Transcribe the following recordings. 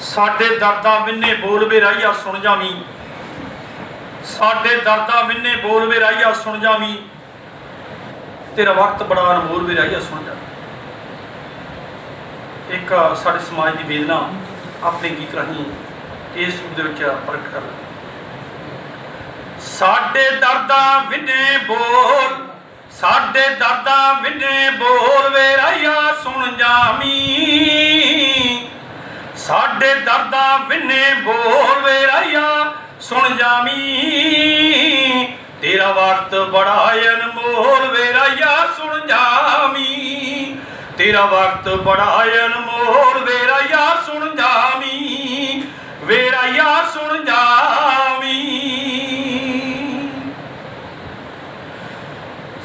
ਸਾਡੇ ਦਰਦਾਂ ਵਿੰਨੇ ਬੋਲ ਵੇ ਰਾਈਆ ਸੁਣ ਜਾਵੀਂ। ਸਾਡੇ ਦਰਦਾਂ ਵਿੰਨੇ ਬੋਲ ਵੇ ਰਾਈਆ ਸੁਣ ਜਾਵੀਂ। ਤੇਰਾ ਵਕਤ ਬੜਾ ਅਨਮੋਲ ਵੇ ਰਾਈਆ ਸੁਣ ਜਾ। ਇੱਕ ਸਾਡੇ ਸਮਾਜ ਦੀ ਵੇਦਨਾ ਆਪਣੇ ਗੀਤ ਰਾਹੀਂ ਇਸ ਰੂਪ ਦੇ ਵਿੱਚ ਪ੍ਰਗਟ ਕਰ ਸਾਡੇ ਦਰਦਾਂ ਵਿੰਨੇ ਬੋਲ, ਸਾਡੇ ਦਰਦਾਂ ਵਿੰਨੇ ਬੋਲ ਵੇ ਰਾਈਆ ਸੁਣ ਜਾਵੀਂ। ਸਾਡੇ ਦਰਦਾਂ ਵਿੰਨੇ ਬੋਲ ਵੇ ਸੁਣ ਜਾਮੀ ਤੇਰਾ ਵਕਤ ਬੜਾ ਅਨਮੋਲ ਵੇ ਸੁਣ ਜਾਮੀ ਤੇਰਾ ਵਕਤ ਬੜਾ ਅਨਮੋਲ ਵੇ ਰਾਈਆ ਸੁਣ ਜਾਮੀ ਵੇ ਰਾਈਆ ਸੁਣ ਜਾਵੀਂ।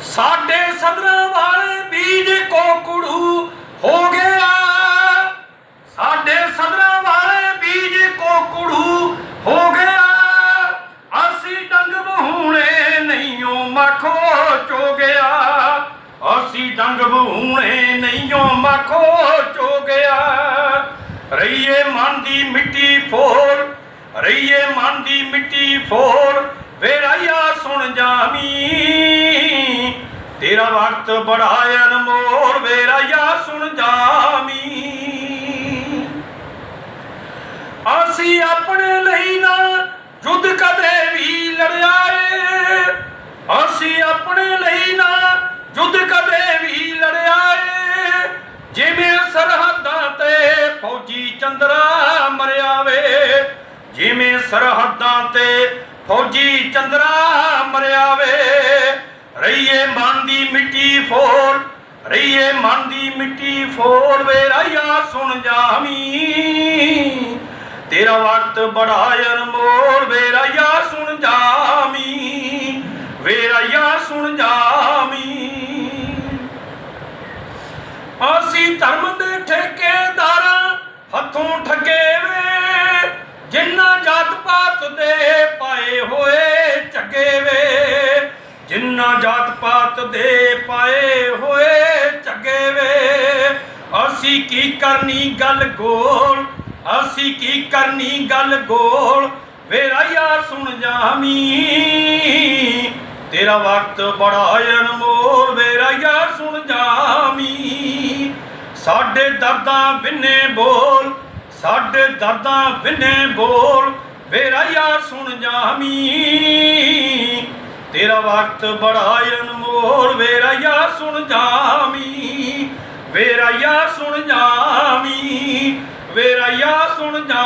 ਸਾਡੇ ਸਦਰਾਂ ਵਾਲੇ ਬੀਜ ਕੋਕੜੂ ਹੋ ਨਹੀਂਓ ਮਖੋ ਰਈਏ ਮਨ ਦੀ ਮਿੱਟੀ ਫੋਲ ਰਈਏ ਮਨ ਦੀ ਮਿੱਟੀ ਫੋਲ ਵੇਰਾਇਆ ਸੁਣ ਜਾਮੀ ਤੇਰਾ ਵਕਤ ਬੜਾ ਅਨਮੋਲ ਵੇਰਾਇਆ ਸੁਣ ਜਾਮੀ ਅਸੀਂ ਆਪਣੇ ਲਈ ਨਾ ਯੁੱਧ ਕਦੇ ਵੀ ਲੜਿਆ ਏ ਅਸੀਂ ਆਪਣੇ ਲਈ ਜਿਵੇਂ ਸਰਹੱਦਾਂ ਤੇ ਫੌਜੀ ਚੰਦਰਾ ਮਰਿਆ ਵੇ ਰਈਏ ਮਨ ਦੀ ਮਿੱਟੀ ਫੋੜ ਰਈਏ ਮਨ ਦੀ ਮਿੱਟੀ ਫੋੜ ਵੇ ਰਾਇਆ ਸੁਣ ਜਾਵੀਂ। ਤੇਰਾ ਵਕਤ ਬੜਾ ਅਨਮੋਲ ਵੇ ਰਾਇਆ ਸੁਣ ਜਾਵੀਂ, ਵੇ ਰਾਇਆ ਸੁਣ ਜਾਵੀਂ। ਅਸੀਂ ਧਰਮ ਦੇ ਜਾਤ ਦੇ ਪਾਏ ਹੋਏ ਝੱਗੇ ਵੇ। ਅਸੀਂ ਕੀ ਕਰਨੀ ਗੱਲ ਗੋਲ ਅਸੀਂ ਕੀ ਕਰਨੀ ਗੱਲ ਗੋਲ ਵੇ ਰਾਇਆ ਸੁਣ ਜਾਮੀ ਤੇਰਾ ਵਕਤ ਬੜਾ ਅਨਮੋਲ ਵੇ ਰਾਇਆ ਸੁਣ ਜਾਮੀ ਸਾਡੇ ਦਰਦਾਂ ਵਿੰਨੇ ਬੋਲ, ਸਾਡੇ ਦਰਦਾਂ ਵਿੰਨੇ ਬੋਲ, ਵੇਰਾ ਰਾਇਆ ਸੁਣ ਜਾਮੀ ਤੇਰਾ ਵਕਤ ਬੜਾ ਅਨਮੋਲ ਵੇਰਾ ਰਾਇਆ ਸੁਣ ਜਾਮੀ ਵੇਰਾ ਰਾਇਆ ਸੁਣ ਜਾਮੀ ਵੇਰਾ ਰਾਇਆ ਸੁਣ ਜਾ